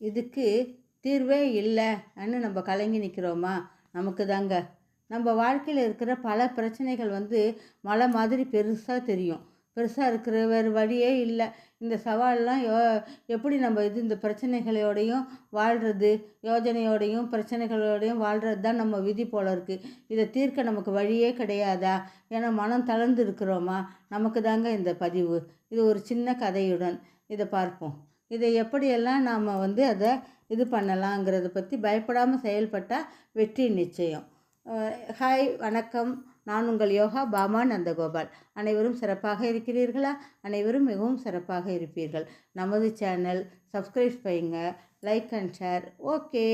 இதுக்கு தீர்வே இல்லைன்னு நம்ம கலங்கி நிற்கிறோமா நமக்கு தாங்க. நம்ம வாழ்க்கையில் இருக்கிற பல பிரச்சனைகள் வந்து மலை மாதிரி பெருசாக தெரியும். பெருசாக இருக்கிற வேறு வழியே இல்லை. இந்த சவாலெலாம் யோ எப்படி நம்ம இது இந்த பிரச்சனைகளோடையும் வாழ்கிறது யோஜனையோடையும் பிரச்சனைகளோடையும் வாழ்கிறது தான் நம்ம விதி போல இருக்குது இதை தீர்க்க நமக்கு வழியே கிடையாதா? ஏன்னா மனம் தளர்ந்து இருக்கிறோமா? நமக்கு தாங்க இந்த பதிவு. இது ஒரு சின்ன கதையுடன் இதை பார்ப்போம். இதை எப்படியெல்லாம் நாம் வந்து அதை இது பண்ணலாங்கிறத பற்றி பயப்படாமல் செயல்பட்டால் வெற்றி நிச்சயம். ஹாய் வணக்கம். நான் உங்கள் யோகா பாமா நந்தகோபால். அனைவரும் சிறப்பாக இருக்கிறீர்களா? அனைவரும் மிகவும் சிறப்பாக இருப்பீர்கள். நமது சேனல் சப்ஸ்கிரைப் செய்யுங்க லைக் அண்ட் ஷேர். ஓகே.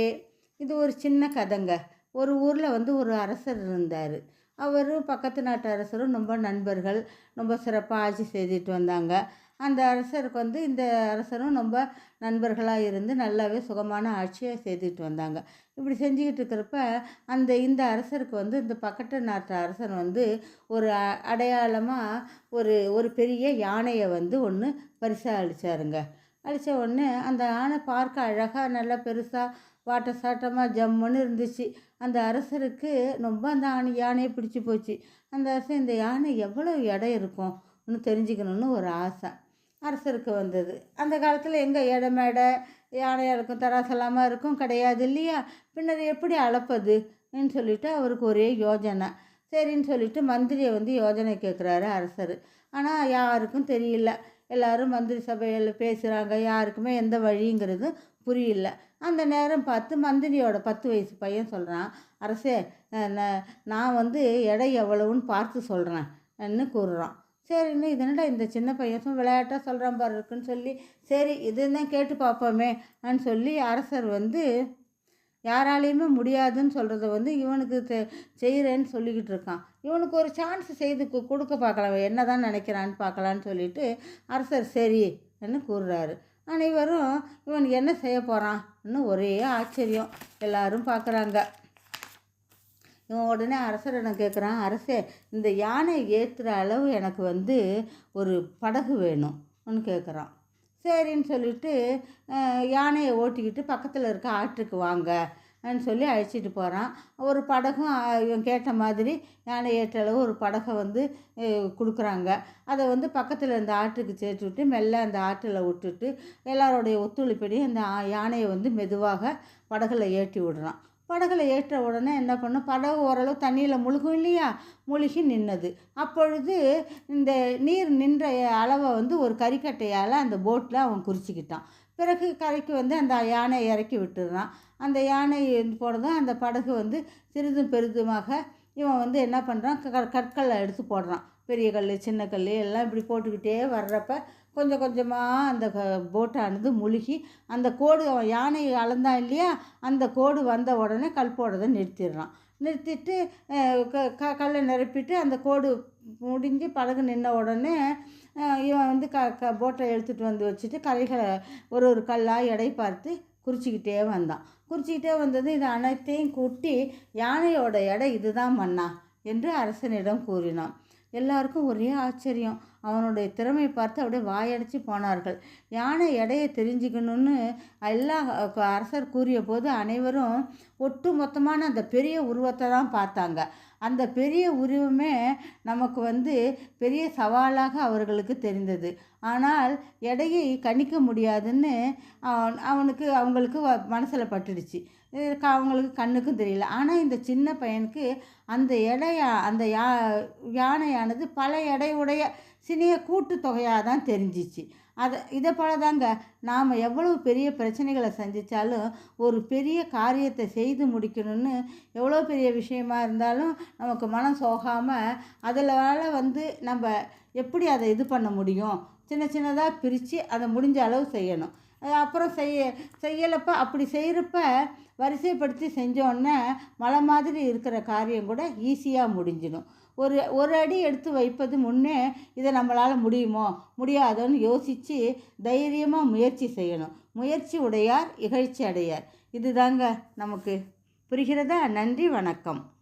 இது ஒரு சின்ன கதைங்க. ஒரு ஊரில் வந்து ஒரு அரசர் இருந்தார். அவரும் பக்கத்து நாட்டு அரசரும் ரொம்ப நண்பர்கள் ரொம்ப சிறப்பாக ஆட்சி செய்துட்டு வந்தாங்க. அந்த அரசருக்கு வந்து இந்த அரசரும் ரொம்ப நண்பர்களாக இருந்து நல்லாவே சுகமான ஆட்சியை செய்துட்டு வந்தாங்க. இப்படி செஞ்சுக்கிட்டு இருக்கிறப்ப அந்த இந்த அரசருக்கு வந்து இந்த பக்கத்து நாட்டு அரசர் வந்து ஒரு அடையாளமாக ஒரு ஒரு பெரிய யானையை வந்து ஒன்று பரிசாக அழிச்சாருங்க அழித்த உடனே அந்த யானை பார்க்க அழகாக நல்லா பெருசாக வாட்ட சாட்டமாக ஜம்முன்னு இருந்துச்சு. அந்த அரசருக்கு ரொம்ப அந்த ஆணை யானையை பிடிச்சி போச்சு. அந்த அரசர் இந்த யானை எவ்வளோ எடை இருக்கும்னு தெரிஞ்சுக்கணுன்னு ஒரு ஆசை. அரசருக்கு வந்தது. அந்த காலத்தில் எங்கே எடை மேடை யானையாக இருக்கும் தராசலாமல் இருக்கும் கிடையாது இல்லையா? பின்னர் எப்படி அளப்பதுன்னு சொல்லிட்டு அவருக்கு ஒரே யோஜனை. சரின்னு சொல்லிட்டு மந்திரியை வந்து யோஜனை கேட்குறாரு அரசர். ஆனால் யாருக்கும் தெரியல. எல்லோரும் மந்திரி சபையில் பேசுகிறாங்க யாருக்குமே எந்த வழிங்கிறது புரியல. அந்த நேரம் பார்த்து மந்திரியோட பத்து வயசு பையன் சொல்கிறான் அரசே நான் வந்து எடை எவ்வளவுன்னு பார்த்து சொல்கிறேன்னு கூறுறான். சரின்னு இதனடா இந்த சின்ன பையன்? விளையாட்டாக சொல்கிறான் பாரு இருக்குன்னு சொல்லி சரி இதுதான் கேட்டு பார்ப்போமேன்னு சொல்லி அரசர் வந்து யாராலையுமே முடியாதுன்னு சொல்கிறத வந்து இவனுக்கு செய்கிறேன்னு சொல்லிக்கிட்டு இருக்கான். இவனுக்கு ஒரு சான்ஸ் செய்து கொடுக்க பார்க்கலாம். என்ன தான் நினைக்கிறான்னு பார்க்கலான்னு சொல்லிட்டு அரசர் சரின்னு கூறுறாரு. அனைவரும் இவன் என்ன செய்ய போகிறான்னு ஒரே ஆச்சரியம். எல்லாரும் பார்க்குறாங்க இவன் உடனே அரசரிடம் கேட்குறான் அரசே இந்த யானை ஏற்றுற அளவு எனக்கு வந்து ஒரு படகு வேணும்னு கேட்குறான் சரின்னு சொல்லிட்டு யானையை ஓட்டிக்கிட்டு பக்கத்தில் இருக்க ஆற்றுக்கு வாங்க. சொல்லி அழைச்சிட்டு போகிறான் ஒரு படகும் இவன் கேட்ட மாதிரி யானை ஏற்ற அளவு ஒரு படகை வந்து கொடுக்குறாங்க. அதை வந்து பக்கத்தில் இந்த ஆற்றுக்கு சேர்த்து விட்டு மெல்ல அந்த ஆற்றில் விட்டுட்டு எல்லாருடைய ஒத்துழைப்படி அந்த யானையை வந்து மெதுவாக படகுல ஏற்றி விடுறான். படகுல ஏற்ற உடனே என்ன பண்ணும் படகு ஓரளவு தண்ணியில் முழுகும் இல்லையா? முழுகி நின்னது. அப்பொழுது இந்த நீர் நின்ற அளவை வந்து ஒரு கறிக்கட்டையால் அந்த போட்டில் அவன் குறிச்சிக்கிட்டான். பிறகு கரைக்கு வந்து அந்த யானையை இறக்கி விட்டுடுறான். அந்த யானை போனதும் அந்த படகு வந்து சிறிதும் பெரிதுமாக இவன் வந்து என்ன பண்ணுறான் க கற்களை எடுத்து போடுறான். பெரிய கல் சின்ன கல் எல்லாம் இப்படி போட்டுக்கிட்டே வர்றப்ப கொஞ்சம் கொஞ்சமாக அந்த க- போட்டானது முழுகி அந்த கோடு அவன் யானை அளந்தான் இல்லையா? அந்த கோடு வந்த உடனே கல் போடுறதை நிறுத்திடுறான். நிறுத்திட்டு க க கல்லை நிரப்பிட்டு அந்த கோடு முடிஞ்சு படகு நின்ன உடனே இவன் வந்து க க போட்டை எடுத்துகிட்டு வந்து வச்சுட்டு கரைகளை ஒரு ஒரு கல்லாக எடை பார்த்து குறிச்சிக்கிட்டே வந்தான். குறிச்சிக்கிட்டே வந்தது இது அனைத்தையும் கூட்டி யானையோட எடை இதுதான் மன்னா என்று அரசனிடம் கூறினான். எல்லாருக்கும் ஒரே ஆச்சரியம். அவனுடைய திறமை பார்த்து அப்படியே வாயடைச்சு போனார்கள். யானை எடையை தெரிஞ்சுக்கணும்னு எல்லா அரசர் கூறிய போது அனைவரும் ஒட்டு மொத்தமான அந்த பெரிய உருவத்தை தான் பார்த்தாங்க. அந்த பெரிய உருவமே நமக்கு வந்து பெரிய சவாலாக அவர்களுக்கு தெரிந்தது. ஆனால் எடையை கணிக்க முடியாதுன்னு அவன் அவனுக்கு அவங்களுக்கு மனசில் பட்டுடுச்சு. க- அவங்களுக்கு கண்ணுக்கும் தெரியல. ஆனால் இந்த சின்ன பையனுக்கு அந்த எடையா அந்த யா யானையானது பல எடையுடைய சினிய கூட்டு தொகையாக தான் தெரிஞ்சிச்சு. அதை இதை போல தாங்க நாம் எவ்வளவு பெரிய பிரச்சனைகளை சந்தித்தாலும் ஒரு பெரிய காரியத்தை செய்து முடிக்கணும்னு எவ்வளோ பெரிய விஷயமா இருந்தாலும் நமக்கு மனம் சோகாமல் அதில் வந்து நம்ம எப்படி அதை இது பண்ண முடியும்? சின்ன சின்னதாக பிரித்து அதை முடிஞ்ச அளவு செய்யணும். அப்புறம் செய்ய செய்யலப்ப அப்படி செய்கிறப்ப வரிசைப்படுத்தி செஞ்சோன்னே மலை மாதிரி இருக்கிற காரியம் கூட ஈஸியாக முடிஞ்சிடும். ஒரு ஒரு அடி எடுத்து வைப்பது முன்னே இதை நம்மளால் முடியுமோ? முடியாதோன்னு யோசித்து தைரியமாக முயற்சி செய்யணும். முயற்சி உடையார் இகழ்ச்சி அடையார். இதுதாங்க நமக்கு புரிகிறதா? நன்றி வணக்கம்.